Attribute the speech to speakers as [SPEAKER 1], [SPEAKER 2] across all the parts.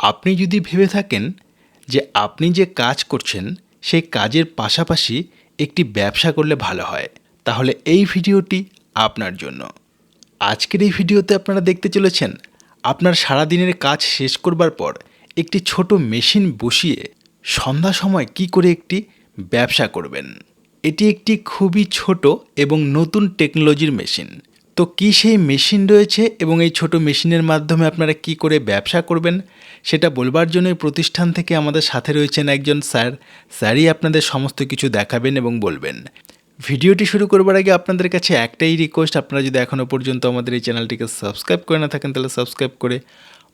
[SPEAKER 1] আপনি যদি ভেবে থাকেন যে আপনি যে কাজ করছেন, সেই কাজের পাশাপাশি একটি ব্যবসা করলে ভালো হয়, তাহলে এই ভিডিওটি আপনার জন্য। আজকের এই ভিডিওতে আপনারা দেখতে চলেছেন, আপনার সারাদিনের কাজ শেষ করবার পর একটি ছোট মেশিন বসিয়ে সন্ধ্যা সময় কি করে একটি ব্যবসা করবেন। এটি একটি খুবই ছোট এবং নতুন টেকনোলজির মেশিন। তো কি সেই মেশিন রয়েছে এবং এই ছোট মেশিনের মাধ্যমে আপনারা কি করে ব্যবসা করবেন, সেটা বলবার জন্য প্রতিষ্ঠান থেকে আমাদের সাথে রয়েছেন একজন স্যার। স্যারই আপনাদের সমস্ত কিছু দেখাবেন এবং বলবেন। ভিডিওটি শুরু করবার আগে আপনাদের কাছে একটাই রিকোয়েস্ট আপনারা যদি এখনও পর্যন্ত আমাদের এই চ্যানেলটিকে সাবস্ক্রাইব করে না থাকেন, তাহলে সাবস্ক্রাইব করে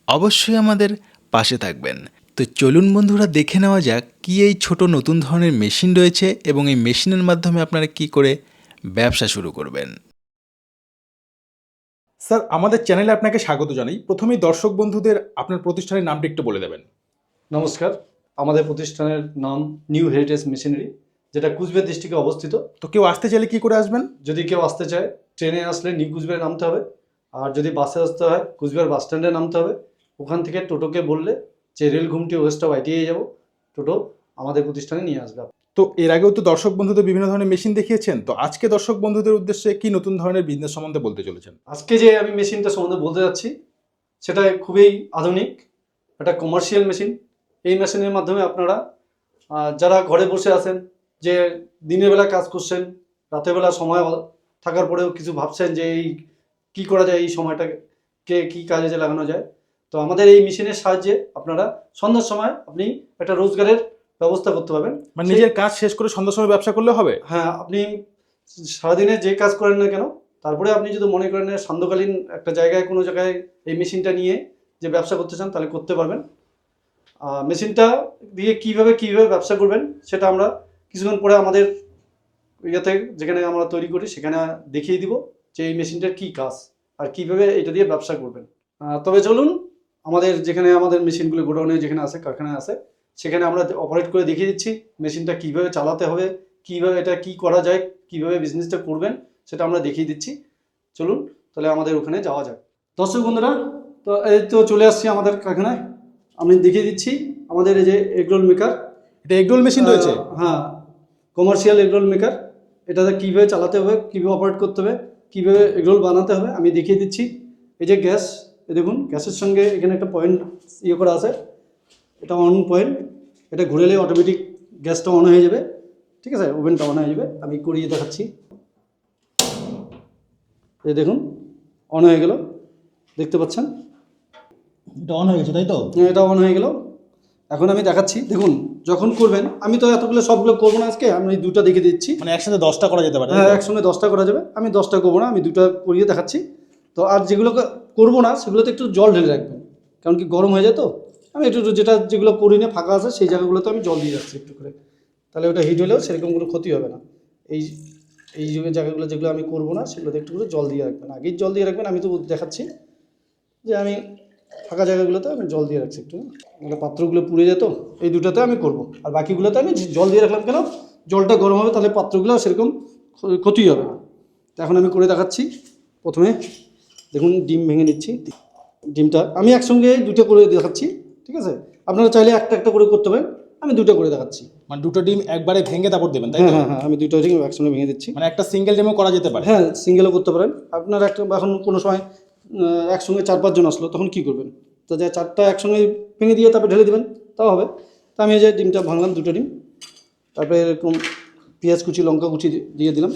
[SPEAKER 1] অবশ্যই আমাদের পাশে থাকবেন। তো চলুন বন্ধুরা, দেখে নেওয়া যাক কি এই ছোট নতুন ধরনের মেশিন রয়েছে এবং এই মেশিনের মাধ্যমে আপনারা কি করে ব্যবসা শুরু করবেন।
[SPEAKER 2] স্যার আমাদের চ্যানেলে আপনাকে স্বাগত জানাই। প্রথমেই দর্শক বন্ধুদের আপনার প্রতিষ্ঠানের নামটি একটু বলে দেবেন।
[SPEAKER 3] নমস্কার আমাদের প্রতিষ্ঠানের নাম নিউ হেরিটেজ মেশিনারি যেটা কুচবিহার ডিস্ট্রিক্টে অবস্থিত।
[SPEAKER 2] তো কেউ আসতে চাইলে কি করে আসবেন?
[SPEAKER 3] যদি কেউ আসতে চায় ট্রেনে আসলে নিউ কুচবিহারে নামতে হবে। আর যদি বাসে আসতে হয় কুচবিহার বাস স্ট্যান্ডে নামতে হবে। ওখান থেকে টোটোকে বললে যে রেল ঘুমটি ওয়েস্ট অফ আইটিআই যাব। টোটো আমাদের প্রতিষ্ঠানে নিয়ে আসবে।
[SPEAKER 2] তো এর আগেও তো দর্শক বন্ধুদের বিভিন্ন ধরনের মেশিন দেখিয়েছেন। তো আজকে দর্শক বন্ধুদের উদ্দেশ্যে কি নতুন ধরনের বিজনেস সম্বন্ধে বলতে চলেছেন?
[SPEAKER 3] আজকে যে আমি মেশিনটা সম্বন্ধে বলতে যাচ্ছি, সেটা খুবই আধুনিক, একটা কমার্শিয়াল মেশিন এই মেশিনের মাধ্যমে আপনারা যারা ঘরে বসে আছেন, যে দিনের বেলা কাজ করছেন, রাতের বেলা সময় থাকার পরেও কিছু ভাবছেন যে এই কী করা যায়, এই সময়টাকে কী কাজে যে লাগানো যায়। তো আমাদের এই মেশিনের সাহায্যে আপনারা সন্ধ্যার সময় আপনি একটা রোজগারের ব্যবস্থা করতে পারবেন।
[SPEAKER 2] মানে নিজের কাজ শেষ করে সন্ধ্যার সময় ব্যবসা করলে হবে?
[SPEAKER 3] হ্যাঁ আপনি সারাদিনে যে কাজ করেন না কেন তারপরে আপনি যদি মনে করেন সান্ধ্যকালীন একটা জায়গায় কোনো জায়গায় এই মেশিনটা নিয়ে যে ব্যবসা করতে চান তাহলে করতে পারবেন। মেশিনটা দিয়ে কীভাবে কীভাবে ব্যবসা করবেন সেটা আমরা কিছুক্ষণ পরে আমাদের ইয়েতে যেখানে আমরা তৈরি করি সেখানে দেখিয়ে দিব যে এই মেশিনটার কী কাজ আর কীভাবে এটা দিয়ে ব্যবসা করবেন। তবে চলুন আমাদের যেখানে আমাদের মেশিনগুলো গোডাউনে যেখানে আছে কারখানায় আছে সেখানে আমরা অপারেট করে দেখিয়ে দিচ্ছি মেশিনটা কীভাবে চালাতে হবে কীভাবে এটা কি করা যায় কীভাবে বিজনেসটা করবেন সেটা আমরা দেখিয়ে দিচ্ছি। চলুন তাহলে আমাদের ওখানে যাওয়া যাক। দর্শক বন্ধুরা তো এই তো চলে আসছি আমাদের কারখানায়। আমি দেখিয়ে দিচ্ছি আমাদের এই যে এগরোল মেকার
[SPEAKER 2] এটা এগরোল মেশিন রয়েছে?
[SPEAKER 3] হ্যাঁ কমার্শিয়াল এগরোল মেকার এটাতে কীভাবে চালাতে হবে কীভাবে অপারেট করতে হবে কীভাবে এগরোল বানাতে হবে আমি দেখিয়ে দিচ্ছি। এই যে গ্যাস এই দেখুন গ্যাসের সঙ্গে এখানে একটা পয়েন্ট ইয়ে করা আছে। এটা অন পয়েন্ট এটা ঘুরেলে অটোমেটিক গ্যাসটা অন হয়ে যাবে ঠিক আছে? ওভেনটা অন হয়ে যাবে আমি করিয়ে দেখাচ্ছি। এই দেখুন অন হয়ে গেল দেখতে পাচ্ছেন?
[SPEAKER 4] এটা অন হয়ে গেছে তাই তো?
[SPEAKER 3] হ্যাঁ এটা অন হয়ে গেল। এখন আমি দেখাচ্ছি দেখুন যখন করবেন আমি তো এতগুলো সবগুলো করব না আজকে আমি দুটো দেখে দিচ্ছি।
[SPEAKER 4] মানে একসাথে দশটা করা যেতে পারে
[SPEAKER 3] হ্যাঁ একসঙ্গে দশটা করা যাবে আমি দশটা করব না আমি দুটো করিয়ে দেখাচ্ছি। তো আর যেগুলো করব না সেগুলোতে একটু জল ঢেলে রাখবেন কারণ কি গরম হয়ে যায় তো? আমি একটু একটু যেটা যেগুলো করি না, ফাঁকা আছে, সেই জায়গাগুলোতে আমি জল দিয়ে যাচ্ছি একটু করে। তাহলে ওটা হিট হলেও সেরকম কোনো ক্ষতি হবে না। এই এই জায়গাগুলো যেগুলো আমি করব না, সেগুলোতে একটু করে জল দিয়ে রাখবেন। আগেই জল দিয়ে রাখবেন, আমি তো দেখাচ্ছি যে আমি ফাঁকা জায়গাগুলোতে আমি জল দিয়ে রাখছি একটু। মানে পাত্রগুলো পুড়ে যেত, এই দুটোতে আমি করব। আর বাকিগুলোতে আমি জল দিয়ে রাখলাম কেন? জলটা গরম হবে, তাহলে পাত্রগুলো সেরকম ক্ষতি হবে না। তো এখন আমি করে দেখাচ্ছি। প্রথমে দেখুন, ডিম ভেঙে নিচ্ছি। ডিমটা আমি একসঙ্গে দুটো করে দেখাচ্ছি। ঠিক আছে? আপনারা চাইলে একটা একটা করে করতে পারেন। আমি দুটো করে দেখাচ্ছি।
[SPEAKER 2] মানে দুটো ডিম একবারে ভেঙে তারপর দেবেন তাই
[SPEAKER 3] হ্যাঁ হ্যাঁ হ্যাঁ আমি দুটো ডিম একসঙ্গে ভেঙে দিচ্ছি।
[SPEAKER 2] মানে একটা সিঙ্গেল ডিমও করা যেতে পারে।
[SPEAKER 3] হ্যাঁ সিঙ্গেলও করতে পারেন। আপনার একটা এখন কোনো সময় একসঙ্গে চার পাঁচজন আসলো তখন কি করবেন? তো যে চারটা একসঙ্গে ভেঙে দিয়ে তারপরে ঢেলে দেবেন তাও হবে। তা আমি এই যে ডিমটা ভাঙলাম দুটো ডিম। তারপরে এরকম পেঁয়াজ কুচি লঙ্কা কুচি দিয়ে দিলাম।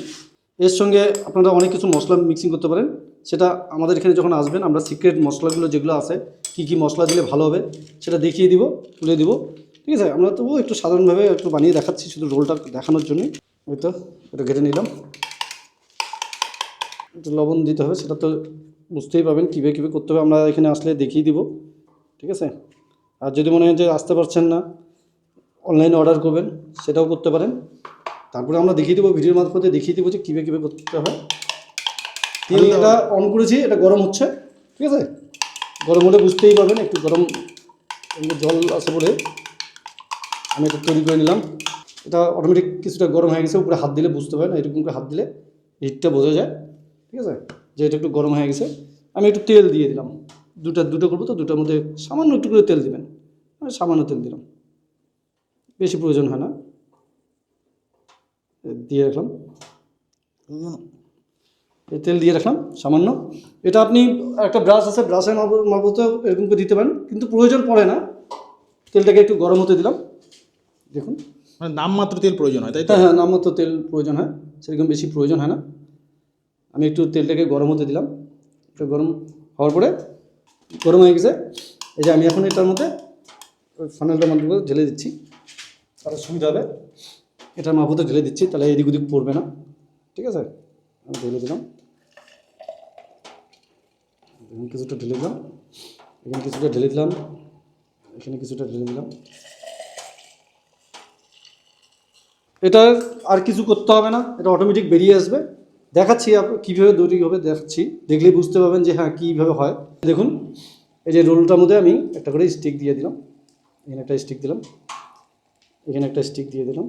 [SPEAKER 3] এর সঙ্গে আপনারা অনেক কিছু মশলা মিক্সিং করতে পারেন। সেটা আমাদের এখানে যখন আসবেন আমরা সিক্রেট মশলাগুলো যেগুলো আছে কী কী মশলা দিলে ভালো হবে সেটা দেখিয়ে দিব তুলে দিব। ঠিক আছে আমরা তবুও একটু সাধারণভাবে একটু বানিয়ে দেখাচ্ছি শুধু রোলটা দেখানোর জন্যই। ওই তো এটা কেটে নিলাম। একটু লবণ দিতে হবে সেটা তো বুঝতেই পারবেন কীভাবে কীভাবে করতে হবে আমরা এখানে আসলে দেখিয়ে দিব। ঠিক আছে? আর যদি মনে হয় যে আসতে পারছেন না অনলাইনে অর্ডার করবেন সেটাও করতে পারেন। তারপরে আমরা দেখিয়ে দেবো ভিডিওর মারফতে দেখিয়ে দেবো যে কীভাবে কীভাবে করতে হয়। তেল এটা অন করেছি এটা গরম হচ্ছে। ঠিক আছে? গরম হলে বুঝতেই পারবেন, একটু গরম জল আছে বলে আমি এটা তৈরি করে নিলাম। এটা অটোমেটিক কিছুটা গরম হয়ে গেছে, উপরে হাত দিলে বুঝতে পারেন, এরকম করে হাত দিলে হিটটা বোঝা যায়, ঠিক আছে? যে এটা একটু গরম হয়ে গেছে, আমি একটু তেল দিয়ে দিলাম। দুটো দুটো করব তো, দুটোর মধ্যে সামান্য একটু করে তেল দিবেন। আর সামান্য তেল দিলাম। বেশি প্রয়োজন হয় না। দিয়ে রাখলাম। তেল দিয়ে রাখলাম সামান্য। এটা আপনি একটা ব্রাশ আছে ব্রাশের মারফত এরকম করে দিতে পারেন কিন্তু প্রয়োজন পড়ে না। তেলটাকে একটু গরম হতে দিলাম। দেখুন।
[SPEAKER 2] মানে নামমাত্র তেল প্রয়োজন হয় তাই তো?
[SPEAKER 3] হ্যাঁ হ্যাঁ নামমাত্র তেল প্রয়োজন হয় সেরকম বেশি প্রয়োজন হয় না। আমি একটু তেলটাকে গরম হতে দিলাম। একটু গরম হওয়ার পরে গরম হয়ে গেছে। এই যে আমি এখন এটার মধ্যে ওই ফানেলটার মাধ্যমে ঢেলে দিচ্ছি। তাহলে সুবিধা হবে। এটার মারফতে ঢেলে দিচ্ছি তাহলে এদিক ওদিক পড়বে না। ঠিক আছে? আমি ঢেলে দিলাম। এখানে কিছুটা ঢেলে দিলাম। এখানে কিছুটা ঢেলে দিলাম। এখানে কিছুটা ঢেলে দিলাম। এটা আর কিছু করতে হবে না। এটা অটোমেটিক বেরিয়ে আসবে। দেখাচ্ছি কীভাবে তৈরি হবে, দেখাচ্ছি। দেখলেই বুঝতে পারবেন যে হ্যাঁ কীভাবে হয়। দেখুন, এই যে রোলটার মধ্যে আমি একটা করে স্টিক দিয়ে দিলাম। এখানে একটা স্টিক দিলাম। এখানে একটা স্টিক দিয়ে দিলাম।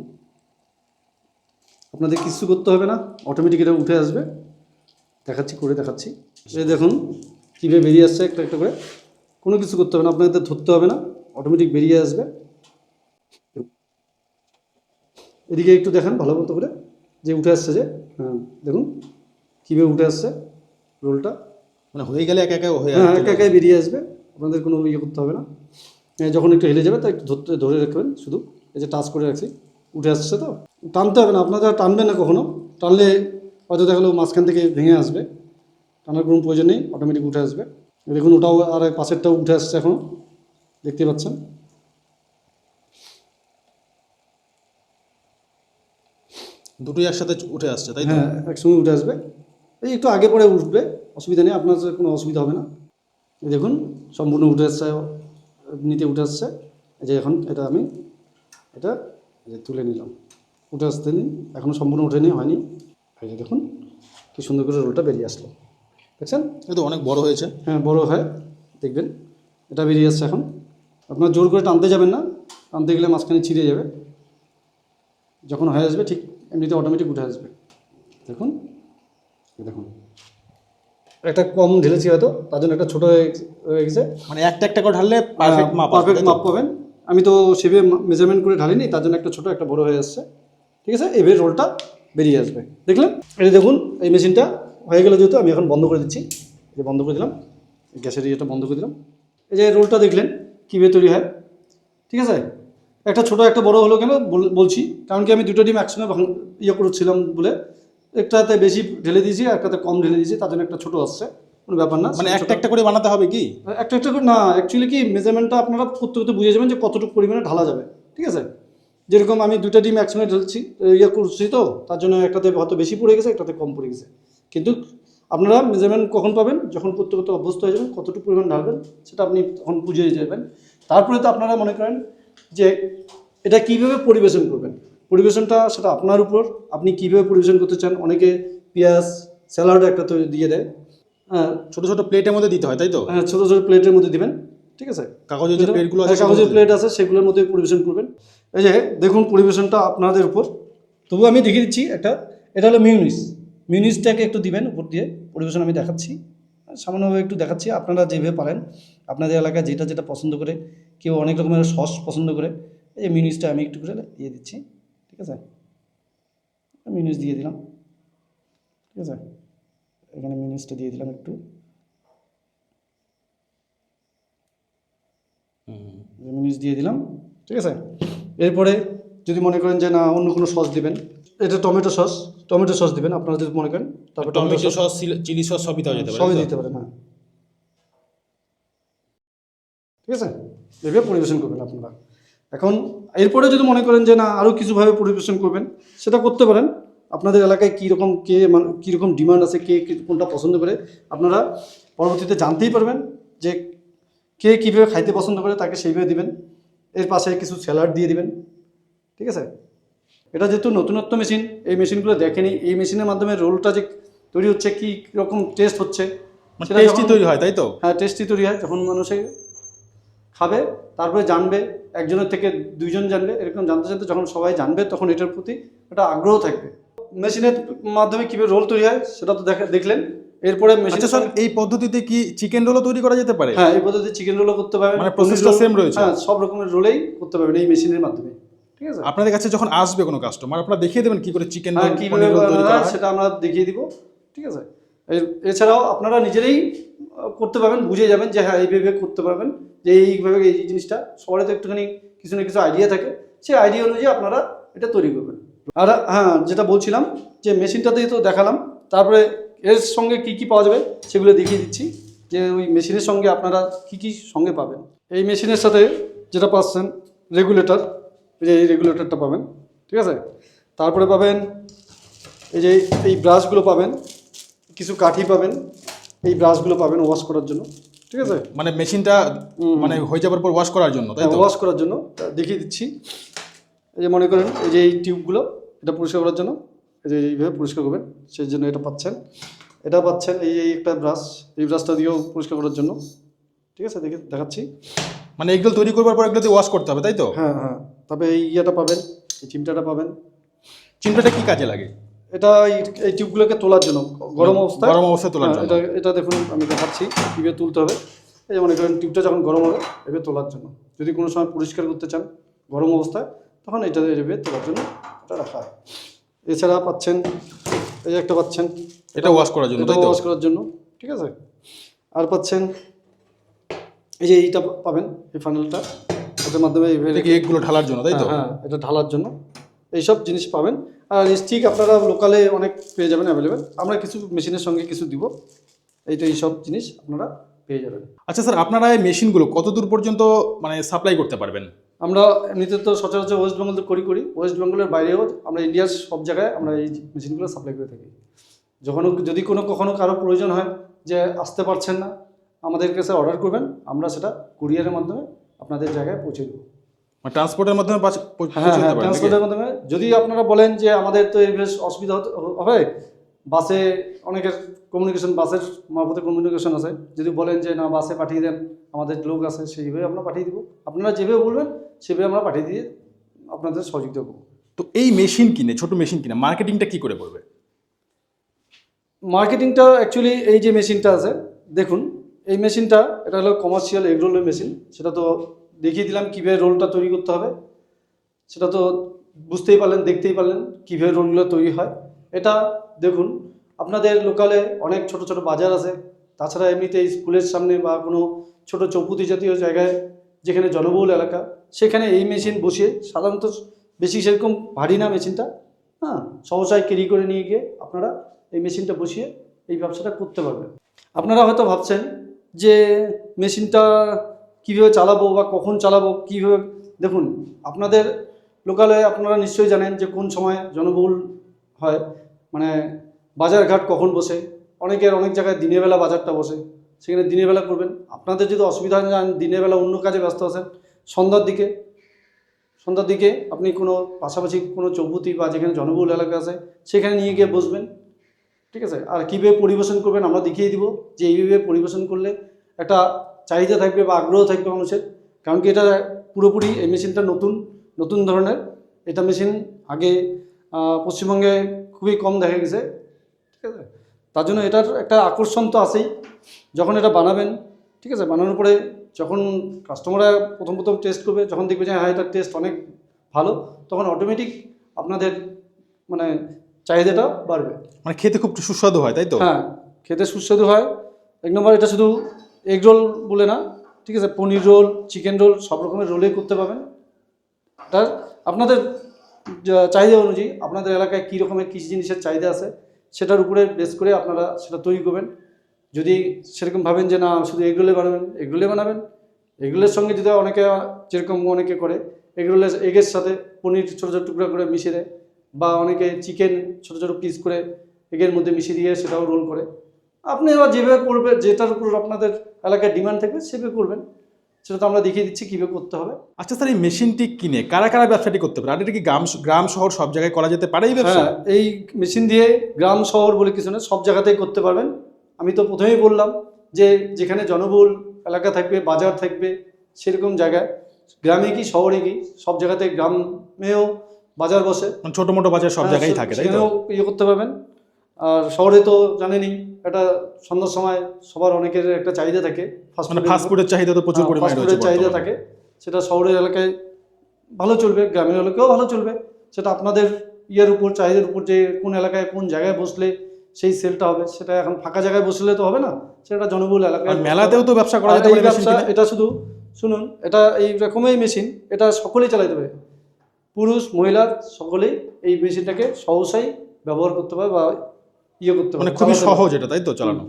[SPEAKER 3] আপনাদের কিছু করতে হবে না। অটোমেটিক এটা উঠে আসবে। দেখাচ্ছি, করে দেখাচ্ছি। এই দেখুন কীভাবে বেরিয়ে আসছে একটা একটা করে কোনো কিছু করতে হবে না আপনাদের ধরতে হবে না অটোমেটিক বেরিয়ে আসবে। এদিকে একটু দেখান ভালো মতো করে যে উঠে আসছে যে হ্যাঁ দেখুন কীভাবে উঠে আসছে রোলটা।
[SPEAKER 2] মানে হয়ে গেলে একা একা হয়ে
[SPEAKER 3] হ্যাঁ। একা একাই বেরিয়ে আসবে আপনাদের কোনো ইয়ে করতে হবে না। যখন একটু হেলে যাবে তা একটু ধরতে ধরে রাখবেন শুধু এই যে টাচ করে রাখছি উঠে আসছে তো। টানতে হবে না আপনারা টানবেন না কখনো টানলে হয়তো দেখাল মাঝখান থেকে ভেঙে আসবে। টানার কোনো প্রয়োজন নেই অটোমেটিক উঠে আসবে। দেখুন ওটাও আর পাশেরটাও উঠে আসছে এখনও দেখতে পাচ্ছেন?
[SPEAKER 2] দুটোই একসাথে উঠে আসছে তাই
[SPEAKER 3] হ্যাঁ একসঙ্গে উঠে আসবে। এই একটু আগে পরে উঠবে অসুবিধা নেই আপনার কোনো অসুবিধা হবে না। এই দেখুন সম্পূর্ণ উঠে আসছে নিতে উঠে আসছে। এই যে এখন এটা আমি এটা যে তুলে নিলাম। উঠে আসতে নিন এখনও সম্পূর্ণ উঠে নিয়ে হয়নি। এই দেখুন কি সুন্দর করে রোলটা বেরিয়ে আসলো। দেখছেন?
[SPEAKER 2] তো অনেক বড় হয়েছে।
[SPEAKER 3] হ্যাঁ বড় হয়। দেখবেন এটা বেরিয়ে আসছে এখন। আপনার জোর করে টানতে যাবেন না। টানতে গেলে মাঝখানে ছিঁড়ে যাবে। যখন হয়ে আসবে ঠিক এমনিতে অটোমেটিক উঠে আসবে। দেখুন দেখুন। একটা কম ঢেলেছি হয়তো তার জন্য একটা ছোটো হয়ে হয়ে গেছে।
[SPEAKER 2] মানে একটা একটা করে ঢাললে পারফেক্ট মাপ
[SPEAKER 3] পারফেক্ট মাপ পাবেন। আমি তো সেভে মেজারমেন্ট করে ঢালিনি তার জন্য একটা ছোটো একটা বড় হয়ে আসছে। ঠিক আছে? এবার রোলটা বেরিয়ে আসবে। দেখলেন? এটা দেখুন এই মেশিনটা হয়ে গেলে যেহেতু আমি এখন বন্ধ করে দিচ্ছি। যে বন্ধ করে দিলাম গ্যাসের ইয়েটা বন্ধ করে দিলাম। এই যে রোলটা দেখলেন কীভাবে তৈরি হয়? ঠিক আছে? একটা ছোট একটা বড় হলো কেন? বল- বলছি। কারণ কি আমি দুটো ডিম একসঙ্গে ইয়ে করছিলাম বলে। একটাতে বেশি ঢেলে দিয়েছি একটাতে কম ঢেলে দিয়েছি তার জন্য একটা ছোট আসছে কোনো ব্যাপার না
[SPEAKER 2] মানে একটা একটা করে বানাতে হবে কি?
[SPEAKER 3] একটা একটা করে না অ্যাকচুয়ালি কি মেজারমেন্টটা আপনারা করতে করতে বুঝে যাবেন যে কতটুকু পরিমাণে ঢালা যাবে। ঠিক আছে? যেরকম আমি দুটা ডিম একসঙ্গে ঢেলছি ইয়ে করছি তো তার জন্য একটাতে হয়তো বেশি পড়ে গেছে একটাতে কম পড়ে গেছে। কিন্তু আপনারা মেজারমেন্ট কখন পাবেন? যখন করতে করতে অভ্যস্ত হয়ে যাবেন কতটুকু পরিমাণ ঢালবেন সেটা আপনি তখন বুঝে যাবেন তারপরে তো আপনারা মনে করেন যে এটা কীভাবে পরিবেশন করবেন? পরিবেশনটা সেটা আপনার উপর আপনি কীভাবে পরিবেশন করতে চান? অনেকে পেঁয়াজ স্যালাড একটা তো দিয়ে দেয়। হ্যাঁ
[SPEAKER 2] ছোটো ছোটো প্লেটের মধ্যে দিতে হয় তাই তো?
[SPEAKER 3] হ্যাঁ ছোটো ছোটো প্লেটের মধ্যে দিবেন ঠিক আছে?
[SPEAKER 2] কাগজের যে প্লেটগুলো আছে
[SPEAKER 3] হ্যাঁ, কাগজের প্লেট আছে সেগুলোর মধ্যে পরিবেশন করবেন। এই যে দেখুন পরিবেশনটা আপনাদের উপর। তবু আমি দেখিয়ে দিচ্ছি একটা এটা হলো মিউনিস। মিউনিসটাকে একটু দিবেন উপর দিয়ে পরিবেশন আমি দেখাচ্ছি। সামান্যভাবে একটু দেখাচ্ছি আপনারা যেভাবে পারেন। আপনাদের এলাকায় যেটা যেটা পছন্দ করে কেউ অনেক রকমের সস পছন্দ করে এই যে মিউনিসটা আমি একটু করে দিয়ে দিচ্ছি ঠিক আছে? মিউনিস দিয়ে দিলাম ঠিক আছে? এখানে মিউনিসটা দিয়ে দিলাম একটু। মিনিস দিয়ে দিলাম ঠিক আছে? এরপরে যদি মনে করেন যে না অন্য কোনো সস দিবেন এটা টমেটো সস। টমেটো সস দিবেন আপনারা যদি মনে করেন তারপর টমেটো
[SPEAKER 2] সস চিলি সস সবই দেওয়া যেতে পারে
[SPEAKER 3] সবই দিতে পারেন হ্যাঁ। ঠিক আছে? এভাবে পরিবেশন করবেন আপনারা। এখন এরপরে যদি মনে করেন যে না আরও কিছুভাবে পরিবেশন করবেন সেটা করতে পারেন। আপনাদের এলাকায় কীরকম কে মানে কীরকম ডিমান্ড আছে কে কি- কোনটা পছন্দ করে আপনারা পরবর্তীতে জানতেই পারবেন যে কে কীভাবে খাইতে পছন্দ করে তাকে সেইভাবে দিবেন। এর পাশে কিছু স্যালাড দিয়ে দিবেন। ঠিক আছে? এটা যেহেতু নতুনত্ব মেশিন এই মেশিনগুলো দেখেনি এই মেশিনের মাধ্যমে রোলটা যে তৈরি হচ্ছে কী রকম টেস্ট হচ্ছে
[SPEAKER 2] মানে
[SPEAKER 3] সেটা
[SPEAKER 2] টেস্টি তৈরি হয় তাই তো?
[SPEAKER 3] হ্যাঁ টেস্টই তৈরি হয় যখন মানুষে খাবে তারপরে জানবে একজনের থেকে দুইজন জানবে এরকম জানতে জানতে যখন সবাই জানবে তখন এটার প্রতি একটা আগ্রহ থাকবে। মেশিনের মাধ্যমে কীভাবে রোল তৈরি হয় সেটা তো দেখা দেখলেন এরপরে মেশিন
[SPEAKER 2] আচ্ছা স্যার এই পদ্ধতিতে কি চিকেন রোলও তৈরি করা যেতে পারে?
[SPEAKER 3] হ্যাঁ এই পদ্ধতিতে চিকেন রোলও করতে পারবেন
[SPEAKER 2] মানে
[SPEAKER 3] roll-
[SPEAKER 2] same রয়েছে?
[SPEAKER 3] হ্যাঁ সব রকমের রোলেই করতে পারবেন এই মেশিনের মাধ্যমে। ঠিক আছে?
[SPEAKER 2] আপনাদের কাছে যখন আসবে কোনো কাস্টমার আপনারা দেখিয়ে দেবেন কি করে চিকেন
[SPEAKER 3] হ্যাঁ কীভাবে সেটা আমরা দেখিয়ে দিব ঠিক আছে? এছাড়াও আপনারা নিজেরাই করতে পারবেন বুঝে যাবেন যে হ্যাঁ এইভাবে করতে পারবেন যে এইভাবে এই জিনিসটা। সবারই তো একটুখানি কিছু না কিছু আইডিয়া থাকে। সেই আইডিয়া অনুযায়ী আপনারা এটা তৈরি করবেন। আর হ্যাঁ যেটা বলছিলাম যে মেশিনটাতেই তো দেখালাম। তারপরে এর সঙ্গে কি কি পাওয়া যাবে সেগুলো দেখিয়ে দিচ্ছি। যে ওই মেশিনের সঙ্গে আপনারা কি কি সঙ্গে পাবেন। এই মেশিনের সাথে যেটা পাচ্ছেন রেগুলেটর এই যে এই রেগুলেটরটা পাবেন ঠিক আছে? তারপরে পাবেন এই যে এই ব্রাশগুলো পাবেন কিছু কাঠি পাবেন এই ব্রাশগুলো পাবেন ওয়াশ করার জন্য ঠিক আছে?
[SPEAKER 2] মানে মেশিনটা মানে হয়ে যাবার পর ওয়াশ করার জন্য তাই তো?
[SPEAKER 3] ওয়াশ করার জন্য দেখিয়ে দিচ্ছি। এই যে মনে করেন এই যে এই টিউবগুলো এটা পরিষ্কার করার জন্য এই যে এইভাবে পরিষ্কার করবেন সেই জন্য এটা পাচ্ছেন। এটা পাচ্ছেন এই এই একটা ব্রাশ এই ব্রাশটা দিয়েও পরিষ্কার করার জন্য ঠিক আছে? দেখে দেখাচ্ছি।
[SPEAKER 2] মানে এগুলো তৈরি করবার পর এগুলোতে ওয়াশ করতে হবে তাই তো?
[SPEAKER 3] হ্যাঁ হ্যাঁ। তারপরে এই ইয়েটা পাবেন এই চিমটাটা পাবেন।
[SPEAKER 2] চিমটাটা কি কাজে লাগে?
[SPEAKER 3] এটা এই- টিউবগুলোকে তোলার জন্য গরম অবস্থায়।
[SPEAKER 2] গরম অবস্থায় তোলার
[SPEAKER 3] হ্যাঁ,
[SPEAKER 2] জন্য।
[SPEAKER 3] এটা এটা দেখুন আমি দেখাচ্ছি কীভাবে তুলতে হবে। এই যে মনে করেন টিউবটা যখন গরম হবে এভাবে তোলার জন্য। যদি কোনো সময় পরিষ্কার করতে চান গরম অবস্থায় তখন এটা এভাবে তোলার জন্য এটা রাখা হয়। এছাড়া পাচ্ছেন এই যে একটা পাচ্ছেন।
[SPEAKER 2] এটা ওয়াশ করার জন্য
[SPEAKER 3] এটা ওয়াশ করার জন্য ঠিক আছে? আর পাচ্ছেন এই যে এইটা পাবেন এই ফানেলটা এটার মাধ্যমে
[SPEAKER 2] এগুলো ঢালার জন্য তাই তো?
[SPEAKER 3] হ্যাঁ হ্যাঁ, এটা ঢালার জন্য। এইসব জিনিস পাবেন। আর স্টিক আপনারা লোকালে অনেক পেয়ে যাবেন অ্যাভেলেবেল আমরা কিছু মেশিনের সঙ্গে কিছু দিব। এইটা এইসব জিনিস আপনারা পেয়ে যাবেন।
[SPEAKER 2] আচ্ছা স্যার আপনারা এই মেশিনগুলো কত দূর পর্যন্ত মানে সাপ্লাই করতে পারবেন?
[SPEAKER 3] আমরা এমনিতে তো সচরাচর ওয়েস্ট বেঙ্গল তো করি করি। ওয়েস্ট বেঙ্গলের বাইরেও আমরা ইন্ডিয়ার সব জায়গায় আমরা এই মেশিনগুলো সাপ্লাই করে থাকি। যখন যদি কোনো কখনো কারও প্রয়োজন হয় যে আসতে পারছেন না আমাদের কাছে অর্ডার করবেন। আমরা সেটা কুরিয়ারের মাধ্যমে আপনাদের জায়গায় পৌঁছে দেবো।
[SPEAKER 2] ট্রান্সপোর্টের মাধ্যমে
[SPEAKER 3] হ্যাঁ হ্যাঁ ট্রান্সপোর্টের মাধ্যমে। যদি আপনারা বলেন যে আমাদের তো এই বেশ অসুবিধা হবে বাসে অনেকের কমিউনিকেশন বাসের মারফতে কমিউনিকেশন আছে। যদি বলেন যে না বাসে পাঠিয়ে দেন আমাদের লোক আছে সেইভাবে আমরা পাঠিয়ে দিব। আপনারা যেভাবে বলবেন সেভাবে আমরা পাঠিয়ে দিয়ে আপনাদের সহযোগিতা করব।
[SPEAKER 2] তো এই মেশিন কিনে ছোট মেশিন কিনে মার্কেটিংটা কি করে করবে?
[SPEAKER 3] মার্কেটিংটা অ্যাকচুয়ালি এই যে মেশিনটা আছে দেখুন এই মেশিনটা, এটা হলো কমার্শিয়াল এগ রোলের মেশিন সেটা তো দেখিয়ে দিলাম কীভাবে রোলটা তৈরি করতে হবে। সেটা তো বুঝতেই পারলেন, দেখতেই পারলেন কীভাবে রোলগুলো তৈরি হয়। এটা দেখুন, আপনাদের লোকালে অনেক ছোট ছোট বাজার আছে। তাছাড়া এমনিতে স্কুলের সামনে বা কোনো ছোট চৌপুতি জাতীয় জায়গায়, যেখানে জনবহুল এলাকা, সেখানে এই মেশিন বসিয়ে সাধারণত বেশি সেরকম ভারী না মেশিনটা হ্যাঁ সহসায় ক্যারি করে নিয়ে গিয়ে আপনারা এই মেশিনটা বসিয়ে এই ব্যবসাটা করতে পারবেন। আপনারা হয়তো ভাবছেন যে মেশিনটা কীভাবে চালাবো বা কখন চালাবো, কীভাবে, দেখুন, আপনাদের লোকালে আপনারা নিশ্চয়ই জানেন যে কোন সময় জনবহুল হয়। মানে বাজারঘাট কখন বসে? অনেকের অনেক জায়গায় দিনের বেলা বাজারটা বসে। সেখানে দিনের বেলা করবেন। আপনাদের যদি অসুবিধা যান দিনের বেলা অন্য কাজে ব্যস্ত আছেন। সন্ধ্যার দিকে সন্ধ্যার দিকে আপনি কোনো পাশাপাশি কোনো চৌপতি বা যেখানে জনবহুল এলাকা আছে, সেখানে নিয়ে গিয়ে বসবেন। ঠিক আছে? আর কীভাবে পরিবেশন করবেন আমরা দেখিয়ে দিব যে এইভাবে পরিবেশন করলে একটা চাহিদা থাকবে বা আগ্রহ থাকবে মানুষের। কারণ কি এটা পুরোপুরি এই মেশিনটা নতুন নতুন ধরনের। এটা মেশিন আগে পশ্চিমবঙ্গে খুবই কম দেখা গেছে, ঠিক আছে? তার জন্য এটার একটা আকর্ষণ তো আছেই। যখন এটা বানাবেন, ঠিক আছে? বানানোর পরে যখন কাস্টমাররা প্রথম প্রথম টেস্ট করবে, যখন দেখবে যে হ্যাঁ এটার টেস্ট অনেক ভালো, তখন অটোমেটিক আপনাদের মানে চাহিদাটা বাড়বে।
[SPEAKER 2] মানে খেতে খুব সুস্বাদু হয় তাই তো?
[SPEAKER 3] হ্যাঁ খেতে সুস্বাদু হয়। এক নম্বর এটা শুধু এগ রোল বলে না ঠিক আছে? পনির রোল চিকেন রোল সব রকমের রোলেই করতে পাবেন তার আপনাদের যা- চাহিদা অনুযায়ী আপনাদের এলাকায় কী রকমের কী জিনিসের চাহিদা আছে সেটার উপরে বেস করে আপনারা সেটা তৈরি করবেন। যদি সেরকম ভাবেন যে না শুধু এগ রোলে বানাবেন এগ রোলে বানাবেন। এগ রোলের সঙ্গে যদি অনেকে যেরকম অনেকে করে এগ রোলের এগের সাথে পনির ছোটো ছোটো টুকরা করে মিশিয়ে দেয় বা অনেকে চিকেন ছোটো ছোটো পিস করে এগের মধ্যে মিশিয়ে দিয়ে সেটাও রোল করে। আপনি এবার যেভাবে করবেন যেটার উপর আপনাদের এলাকায় ডিমান্ড থাকবে সেভাবে করবেন। সেটা তো আমরা দেখিয়ে দিচ্ছি কীভাবে করতে হবে।
[SPEAKER 2] আচ্ছা স্যার এই মেশিনটি কিনে কারা কারা ব্যবসাটি করতে পারে? আর এটা কি গ্রাম গ্রাম শহর সব জায়গায় করা যেতে পারে এই ব্যবসা?
[SPEAKER 3] হ্যাঁ এই মেশিন দিয়ে গ্রাম শহর বলে কিছু না সব জায়গাতেই করতে পারবেন। আমি তো প্রথমেই বললাম যে যেখানে জনবহুল এলাকা থাকবে বাজার থাকবে সেরকম জায়গায়। গ্রামে কি শহরে কি সব জায়গাতে গ্রামেও বাজার বসে।
[SPEAKER 2] মানে ছোট মোটো বাজার সব
[SPEAKER 3] হ্যাঁ,
[SPEAKER 2] জায়গায় থাকে তাই তো?
[SPEAKER 3] সেখানেও ইয়ে করতে পারবেন। আর শহরে তো জানেনই একটা সন্ধ্যার সময় সবার অনেকের একটা চাহিদা থাকে। Fast
[SPEAKER 2] মানে
[SPEAKER 3] food এর
[SPEAKER 2] ফাস্ট ফুডের চাহিদা তো প্রচুর
[SPEAKER 3] হ্যাঁ,
[SPEAKER 2] পরিমাণে রয়েছে
[SPEAKER 3] চাহিদা থাকে। সেটা শহরের এলাকায় ভালো চলবে গ্রামের এলাকায়ও ভালো চলবে। সেটা আপনাদের ইয়ের উপর চাহিদার উপর যে কোন এলাকায় কোন জায়গায় বসলে সেই সেলটা হবে। সেটা এখন ফাঁকা জায়গায় বসলে তো হবে না। সেটা জনবহুল এলাকায়
[SPEAKER 2] আর মেলাতেও তো ব্যবসা করা যেতে পারে
[SPEAKER 3] ব্যবসা এটা শুধু শুনুন এটা এই রকমই মেশিন এটা সকলেই চালাতে পারে। পুরুষ মহিলা সকলেই এই মেশিনটাকে সহসাই ব্যবহার করতে পারে বা ইয়ে করতে পারে।
[SPEAKER 2] মানে খুবই সহজ এটা তাই তো চালানো?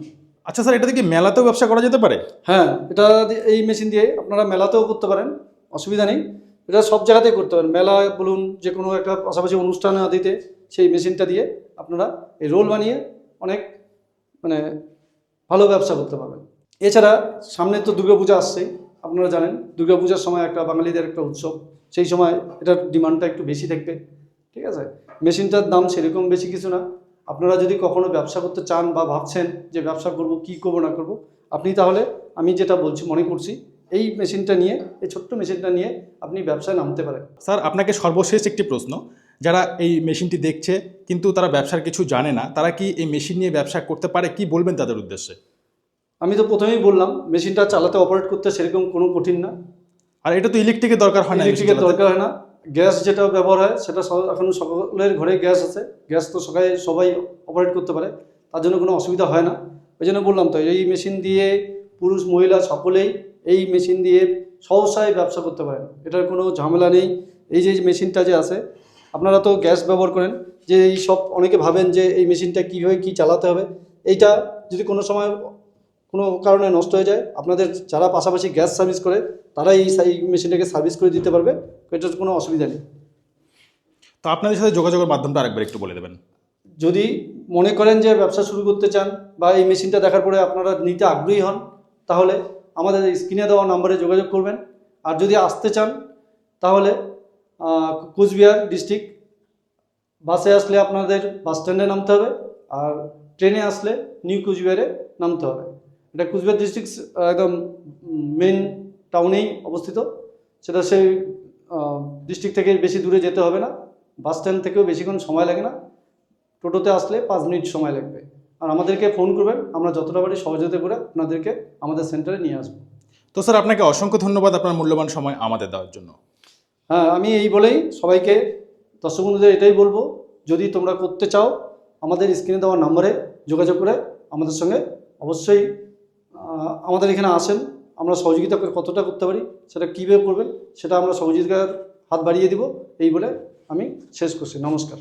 [SPEAKER 2] আচ্ছা স্যার এটা কি মেলাতেও ব্যবসা করা যেতে পারে?
[SPEAKER 3] হ্যাঁ এটা এই মেশিন দিয়ে আপনারা মেলাতেও করতে পারেন অসুবিধা নেই। এটা সব জায়গাতেই করতে পারেন। মেলা বলুন যে কোনো একটা পাশাপাশি অনুষ্ঠানে আদিতে সেই মেশিনটা দিয়ে আপনারা এই রোল বানিয়ে অনেক মানে ভালো ব্যবসা করতে পারবেন। এছাড়া সামনে তো দুর্গাপূজা আসছেই আপনারা জানেন দুর্গাপূজার সময় একটা বাঙালিদের একটা উৎসব। সেই সময় এটার ডিমান্ডটা একটু বেশি থাকবে ঠিক আছে? মেশিনটার দাম সেরকম বেশি কিছু না। আপনারা যদি কখনো ব্যবসা করতে চান বা ভাবছেন যে ব্যবসা করব কি করব না করব আপনি তাহলে আমি যেটা বলছি মনে করছি এই মেশিনটা নিয়ে এই ছোট্ট মেশিনটা নিয়ে আপনি ব্যবসায় নামতে পারেন।
[SPEAKER 2] স্যার আপনাকে সর্বশেষ একটি প্রশ্ন। যারা এই মেশিনটি দেখছে কিন্তু তারা ব্যবসার কিছু জানে না তারা কি এই মেশিন নিয়ে ব্যবসা করতে পারে? কি বলবেন তাদের উদ্দেশ্যে?
[SPEAKER 3] আমি তো প্রথমেই বললাম মেশিনটা চালাতে অপারেট করতে সেরকম কোনো কঠিন না।
[SPEAKER 2] আর এটা তো ইলেকট্রিকের দরকার হয় না
[SPEAKER 3] ইলেকট্রিকের দরকার হয় না। গ্যাস যেটা ব্যবহার হয় সেটা এখন সকলের ঘরে গ্যাস আছে। গ্যাস তো সবাই সবাই অপারেট করতে পারে। তার জন্য কোনো অসুবিধা হয় না। ওই জন্য বললাম তো এই মেশিন দিয়ে পুরুষ মহিলা সকলেই এই মেশিন দিয়ে সহসায় ব্যবসা করতে পারেন। এটার কোনো ঝামেলা নেই। এই যে মেশিনটা যে আছে আপনারা তো গ্যাস ব্যবহার করেন যে এই সব অনেকে ভাবেন যে এই মেশিনটা কীভাবে কী চালাতে হবে। এইটা যদি কোনো সময় কোনো কারণে নষ্ট হয়ে যায় আপনাদের যারা পাশাপাশি গ্যাস সার্ভিস করে তারা এই মেশিনটাকে সার্ভিস করে দিতে পারবে এটার কোনো অসুবিধা নেই।
[SPEAKER 2] তো আপনাদের সাথে যোগাযোগের মাধ্যমটা আরেকবার একটু বলে দেবেন।
[SPEAKER 3] যদি মনে করেন যে ব্যবসা শুরু করতে চান বা এই মেশিনটা দেখার পরে আপনারা নিতে আগ্রহী হন তাহলে আমাদের স্ক্রিনে দেওয়া নম্বরে যোগাযোগ করবেন। আর যদি আসতে চান তাহলে কোচবিহার ডিস্ট্রিক্ট বাসে আসলে আপনাদের বাস স্ট্যান্ডে নামতে হবে আর ট্রেনে আসলে নিউ কুচবিহারে নামতে হবে। এটা কুচবিহার ডিস্ট্রিক্ট একদম মেন টাউনেই অবস্থিত। সেটা সেই ডিস্ট্রিক্ট থেকে বেশি দূরে যেতে হবে না। বাস স্ট্যান্ড থেকেও বেশিক্ষণ সময় লাগে না। টোটোতে আসলে পাঁচ মিনিট সময় লাগবে। আর আমাদেরকে ফোন করবেন আমরা যতটা পারি সহযোগিতা করে আপনাদেরকে আমাদের সেন্টারে নিয়ে আসব।
[SPEAKER 2] তো স্যার আপনাকে অসংখ্য ধন্যবাদ আপনার মূল্যবান সময় আমাদের দেওয়ার জন্য।
[SPEAKER 3] হ্যাঁ আমি এই বলেই সবাইকে দর্শক বন্ধুদের এটাই বলব যদি তোমরা করতে চাও আমাদের স্ক্রিনে দেওয়া নম্বরে যোগাযোগ করে আমাদের সঙ্গে অবশ্যই আমাদের এখানে আসেন। আমরা সহযোগিতা করে কতটা করতে পারি, সেটা কীভাবে করবেন, সেটা আমরা সহযোগিতার হাত বাড়িয়ে দিব, এই বলে আমি শেষ করছি। নমস্কার।